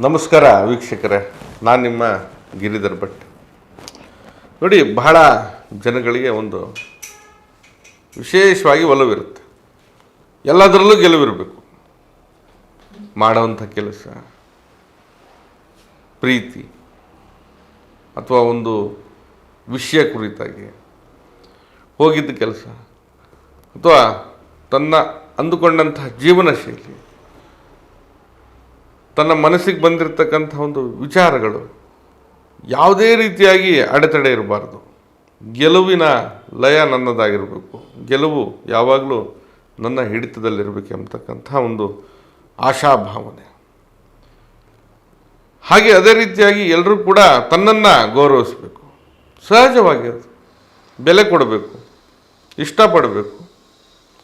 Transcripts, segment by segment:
ನಮಸ್ಕಾರ ವೀಕ್ಷಕರೇ, ನಾನು ನಿಮ್ಮ ಗಿರಿಧರ್ ಭಟ್. ನೋಡಿ, ಬಹಳ ಜನಗಳಿಗೆ ಒಂದು ವಿಶೇಷವಾಗಿ ಒಲವಿರುತ್ತೆ. ಎಲ್ಲದರಲ್ಲೂ ಗೆಲುವಿರಬೇಕು. ಮಾಡುವಂಥ ಕೆಲಸ, ಪ್ರೀತಿ, ಅಥವಾ ಒಂದು ವಿಷಯ ಕುರಿತಾಗಿ ಹೋಗಿದ್ದ ಕೆಲಸ, ಅಥವಾ ತನ್ನ ಅಂದುಕೊಂಡಂತಹ ಜೀವನ ಶೈಲಿ ತನ್ನ ಮನಸ್ಸಿಗೆ ಬಂದಿರತಕ್ಕಂಥ ಒಂದು ವಿಚಾರಗಳು ಯಾವುದೇ ರೀತಿಯಾಗಿ ಅಡೆತಡೆ ಇರಬಾರ್ದು. ಗೆಲುವಿನ ಲಯ ನನ್ನದಾಗಿರಬೇಕು. ಗೆಲುವು ಯಾವಾಗಲೂ ನನ್ನ ಹಿಡಿತದಲ್ಲಿರಬೇಕೆಂಬತಕ್ಕಂಥ ಒಂದು ಆಶಾಭಾವನೆ. ಹಾಗೆ ಅದೇ ರೀತಿಯಾಗಿ ಎಲ್ಲರೂ ಕೂಡ ತನ್ನನ್ನು ಗೌರವಿಸಬೇಕು. ಸಹಜವಾಗಿ ಅದು. ಬೆಲೆ ಕೊಡಬೇಕು. ಇಷ್ಟಪಡಬೇಕು.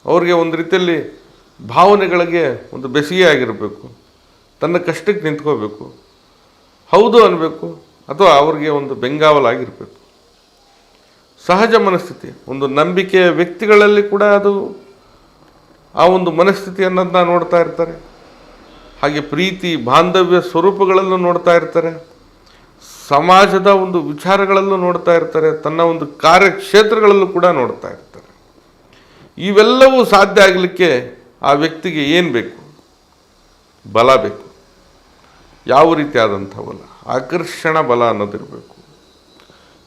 ಅವ್ರಿಗೆ ಒಂದು ರೀತಿಯಲ್ಲಿ ಭಾವನೆಗಳಿಗೆ ಒಂದು ಬೆಸಿಗೆ ಆಗಿರಬೇಕು. ತನ್ನ ಕಷ್ಟಕ್ಕೆ ನಿಂತ್ಕೋಬೇಕು. ಹೌದು ಅನ್ನಬೇಕು ಅಥವಾ ಅವ್ರಿಗೆ ಒಂದು ಬೆಂಗಾವಲಾಗಿರಬೇಕು. ಸಹಜ ಮನಸ್ಥಿತಿ, ಒಂದು ನಂಬಿಕೆಯ ವ್ಯಕ್ತಿಗಳಲ್ಲಿ ಕೂಡ ಅದು ಆ ಒಂದು ಮನಸ್ಥಿತಿ ಅನ್ನೋದನ್ನ ನೋಡ್ತಾ ಇರ್ತಾರೆ. ಹಾಗೆ ಪ್ರೀತಿ, ಬಾಂಧವ್ಯ ಸ್ವರೂಪಗಳಲ್ಲೂ ನೋಡ್ತಾ ಇರ್ತಾರೆ. ಸಮಾಜದ ಒಂದು ವಿಚಾರಗಳಲ್ಲೂ ನೋಡ್ತಾ ಇರ್ತಾರೆ. ತನ್ನ ಒಂದು ಕಾರ್ಯಕ್ಷೇತ್ರಗಳಲ್ಲೂ ಕೂಡ ನೋಡ್ತಾ ಇರ್ತಾರೆ. ಇವೆಲ್ಲವೂ ಸಾಧ್ಯ ಆಗಲಿಕ್ಕೆ ಆ ವ್ಯಕ್ತಿಗೆ ಏನು ಬೇಕು? ಬಲ ಬೇಕು. ಯಾವ ರೀತಿಯಾದಂಥ ಬಲ ಆಕರ್ಷಣ ಬಲ ಅನ್ನೋದಿರಬೇಕು.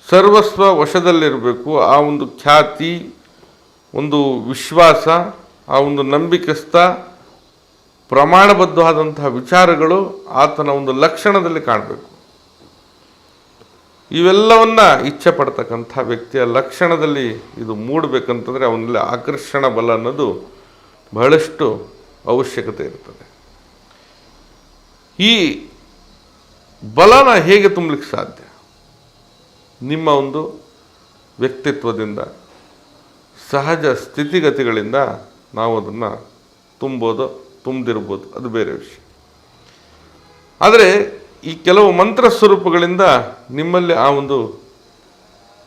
ಸರ್ವಸ್ವ ವಶದಲ್ಲಿರಬೇಕು. ಆ ಒಂದು ಖ್ಯಾತಿ, ಒಂದು ವಿಶ್ವಾಸ, ಆ ಒಂದು ನಂಬಿಕೆಸ್ಥ ಪ್ರಮಾಣಬದ್ಧವಾದಂತಹ ವಿಚಾರಗಳು ಆತನ ಒಂದು ಲಕ್ಷಣದಲ್ಲಿ ಕಾಣಬೇಕು. ಇವೆಲ್ಲವನ್ನ ಇಚ್ಛೆ ಪಡ್ತಕ್ಕಂಥ ವ್ಯಕ್ತಿಯ ಲಕ್ಷಣದಲ್ಲಿ ಇದು ಮೂಡಬೇಕಂತಂದರೆ ಅವನಲ್ಲಿ ಆಕರ್ಷಣ ಬಲ ಅನ್ನೋದು ಬಹಳಷ್ಟು ಅವಶ್ಯಕತೆ ಇರ್ತದೆ. ಈ ಬಲನ ಹೇಗೆ ತುಂಬಲಿಕ್ಕೆ ಸಾಧ್ಯ? ನಿಮ್ಮ ಒಂದು ವ್ಯಕ್ತಿತ್ವದಿಂದ, ಸಹಜ ಸ್ಥಿತಿಗತಿಗಳಿಂದ ನಾವು ಅದನ್ನು ತುಂಬೋದು ತುಂಬದಿರ್ಬೋದು ಅದು ಬೇರೆ ವಿಷಯ. ಆದರೆ ಈ ಕೆಲವು ಮಂತ್ರ ಸ್ವರೂಪಗಳಿಂದ ನಿಮ್ಮಲ್ಲಿ ಆ ಒಂದು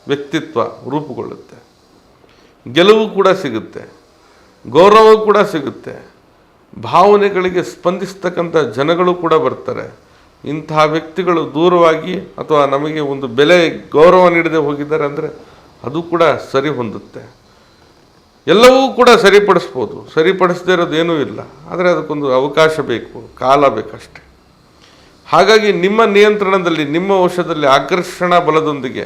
ವ್ಯಕ್ತಿತ್ವ ರೂಪುಗೊಳ್ಳುತ್ತೆ. ಗೆಲುವು ಕೂಡ ಸಿಗುತ್ತೆ. ಗೌರವ ಕೂಡ ಸಿಗುತ್ತೆ. ಭಾವನೆಗಳಿಗೆ ಸ್ಪಂದಿಸ್ತಕ್ಕಂಥ ಜನಗಳು ಕೂಡ ಬರ್ತಾರೆ. ಇಂತಹ ವ್ಯಕ್ತಿಗಳು ದೂರವಾಗಿ ಅಥವಾ ನಮಗೆ ಒಂದು ಬೆಲೆ ಗೌರವ ನೀಡದೆ ಹೋಗಿದ್ದಾರೆ ಅಂದರೆ ಅದು ಕೂಡ ಸರಿ ಹೊಂದುತ್ತೆ. ಎಲ್ಲವೂ ಕೂಡ ಸರಿಪಡಿಸ್ಬೋದು. ಸರಿಪಡಿಸದೇ ಇರೋದೇನೂ ಇಲ್ಲ. ಆದರೆ ಅದಕ್ಕೊಂದು ಅವಕಾಶ ಬೇಕು, ಕಾಲ ಬೇಕಷ್ಟೆ. ಹಾಗಾಗಿ ನಿಮ್ಮ ನಿಯಂತ್ರಣದಲ್ಲಿ, ನಿಮ್ಮ ವಶದಲ್ಲಿ ಆಕರ್ಷಣಾ ಬಲದೊಂದಿಗೆ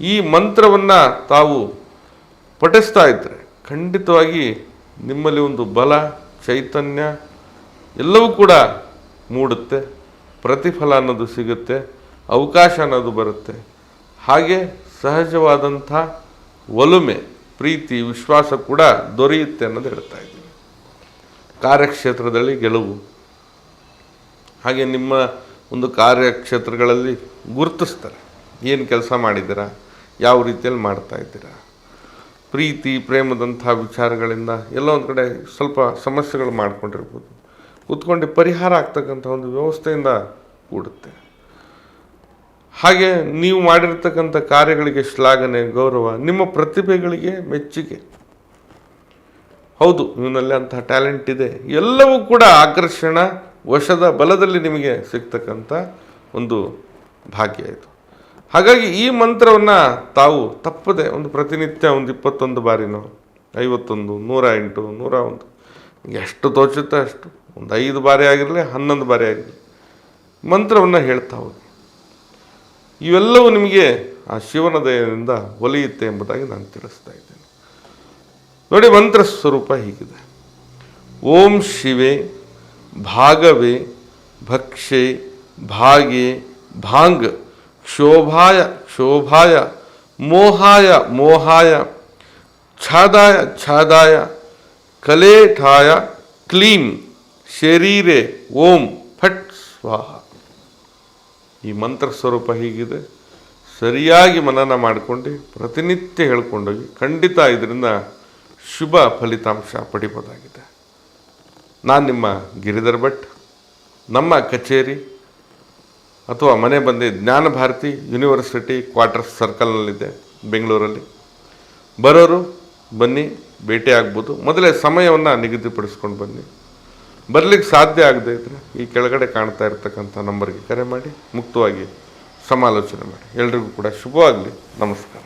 ಈ ಮಂತ್ರವನ್ನು ತಾವು ಪಠಿಸ್ತಾ ಇದ್ದರೆ ಖಂಡಿತವಾಗಿ ನಿಮ್ಮಲ್ಲಿ ಒಂದು ಬಲ ಚೈತನ್ಯ ಎಲ್ಲವೂ ಕೂಡ ಮೂಡುತ್ತೆ. ಪ್ರತಿಫಲ ಅನ್ನೋದು ಸಿಗುತ್ತೆ. ಅವಕಾಶ ಅನ್ನೋದು ಬರುತ್ತೆ. ಹಾಗೆ ಸಹಜವಾದಂಥ ಒಲುಮೆ, ಪ್ರೀತಿ, ವಿಶ್ವಾಸ ಕೂಡ ದೊರೆಯುತ್ತೆ ಅನ್ನೋದು ಹೇಳ್ತಾ ಇದ್ದೀನಿ. ಕಾರ್ಯಕ್ಷೇತ್ರದಲ್ಲಿ ಗೆಲುವು. ಹಾಗೆ ನಿಮ್ಮ ಒಂದು ಕಾರ್ಯಕ್ಷೇತ್ರಗಳಲ್ಲಿ ಗುರುತಿಸ್ತಾರೆ. ಏನು ಕೆಲಸ ಮಾಡಿದ್ದೀರಾ? ಯಾವ ರೀತಿಯಲ್ಲಿ ಮಾಡ್ತಾ ಇದ್ದೀರಾ? ಪ್ರೀತಿ, ಪ್ರೇಮದಂಥ ವಿಚಾರಗಳಿಂದ ಎಲ್ಲ ಒಂದು ಕಡೆ ಸ್ವಲ್ಪ ಸಮಸ್ಯೆಗಳು ಮಾಡಿಕೊಂಡಿರ್ಬೋದು. ಕೂತ್ಕೊಂಡು ಪರಿಹಾರ ಆಗ್ತಕ್ಕಂಥ ಒಂದು ವ್ಯವಸ್ಥೆಯಿಂದ ಕೂಡುತ್ತೆ. ಹಾಗೆ ನೀವು ಮಾಡಿರ್ತಕ್ಕಂಥ ಕಾರ್ಯಗಳಿಗೆ ಶ್ಲಾಘನೆ, ಗೌರವ, ನಿಮ್ಮ ಪ್ರತಿಭೆಗಳಿಗೆ ಮೆಚ್ಚುಗೆ. ಹೌದು ನಿಮ್ಮಲ್ಲಿ ಅಂತಹ ಟ್ಯಾಲೆಂಟ್ ಇದೆ. ಎಲ್ಲವೂ ಕೂಡ ಆಕರ್ಷಣ, ವಶದ, ಬಲದಲ್ಲಿ ನಿಮಗೆ ಸಿಗ್ತಕ್ಕಂಥ ಒಂದು ಭಾಗ್ಯ ಇದು. ಹಾಗಾಗಿ ಈ ಮಂತ್ರವನ್ನು ತಾವು ತಪ್ಪದೆ ಒಂದು ಪ್ರತಿನಿತ್ಯ ಒಂದು ಇಪ್ಪತ್ತೊಂದು ಬಾರಿನೋ, ಐವತ್ತೊಂದು, ನೂರ ಎಂಟು, ನೂರ ಒಂದು ಎಷ್ಟು ತೋಚುತ್ತೆ ಅಷ್ಟು, ಒಂದು ಐದು ಬಾರಿ ಆಗಿರಲಿ, ಹನ್ನೊಂದು ಬಾರಿ ಆಗಿರಲಿ, ಮಂತ್ರವನ್ನು ಹೇಳ್ತಾ ಹೋಗಿ. ಇವೆಲ್ಲವೂ ನಿಮಗೆ ಆ ಶಿವನ ದಯದಿಂದ ಒಲಿಯುತ್ತೆ ಎಂಬುದಾಗಿ ನಾನು ತಿಳಿಸ್ತಾ ಇದ್ದೇನೆ. ನೋಡಿ, ಮಂತ್ರ ಸ್ವರೂಪ ಹೀಗಿದೆ. ಓಂ ಶಿವೆ, ಭಾಗವೇ, ಭಕ್ಷೆ, ಭಾಗೆ, ಭಾಂಗ್. ಕ್ಷೋಭಾಯ ಕ್ಷೋಭಾಯ, ಮೋಹಾಯ ಮೋಹಾಯ, ಛಾದಾಯ ಛಾದಾಯ, ಕಲೇಠಾಯ, ಕ್ಲೀಂ, ಶರೀರೆ, ಓಂ, ಫಟ್, ಸ್ವಾಹ. ಈ ಮಂತ್ರ ಸ್ವರೂಪ ಹೀಗಿದೆ. ಸರಿಯಾಗಿ ಮನನ ಮಾಡಿಕೊಂಡು ಪ್ರತಿನಿತ್ಯ ಹೇಳ್ಕೊಂಡೋಗಿ ಖಂಡಿತ ಇದರಿಂದ ಶುಭ ಫಲಿತಾಂಶ ಪಡಿಬೋದಾಗಿದೆ. ನಾನು ನಿಮ್ಮ ಗಿರಿಧರ್ ಭಟ್. ನಮ್ಮ ಕಚೇರಿ ಅಥವಾ ಮನೆ ಬಂದು ಜ್ಞಾನ ಭಾರತಿ ಯೂನಿವರ್ಸಿಟಿ ಕ್ವಾರ್ಟರ್ಸ್ ಸರ್ಕಲ್ನಲ್ಲಿದೆ ಬೆಂಗಳೂರಲ್ಲಿ. ಬರೋರು ಬನ್ನಿ, ಭೇಟಿ ಆಗ್ಬೋದು. ಮೊದಲೇ ಸಮಯವನ್ನು ನಿಗದಿಪಡಿಸ್ಕೊಂಡು ಬನ್ನಿ. ಬರಲಿಕ್ಕೆ ಸಾಧ್ಯ ಆಗದೆ ಇದ್ದರೆ ಈ ಕೆಳಗಡೆ ಕಾಣ್ತಾ ಇರ್ತಕ್ಕಂಥ ನಂಬರ್ಗೆ ಕರೆ ಮಾಡಿ, ಮುಕ್ತವಾಗಿ ಸಮಾಲೋಚನೆ ಮಾಡಿ. ಎಲ್ರಿಗೂ ಕೂಡ ಶುಭವಾಗಲಿ. ನಮಸ್ಕಾರ.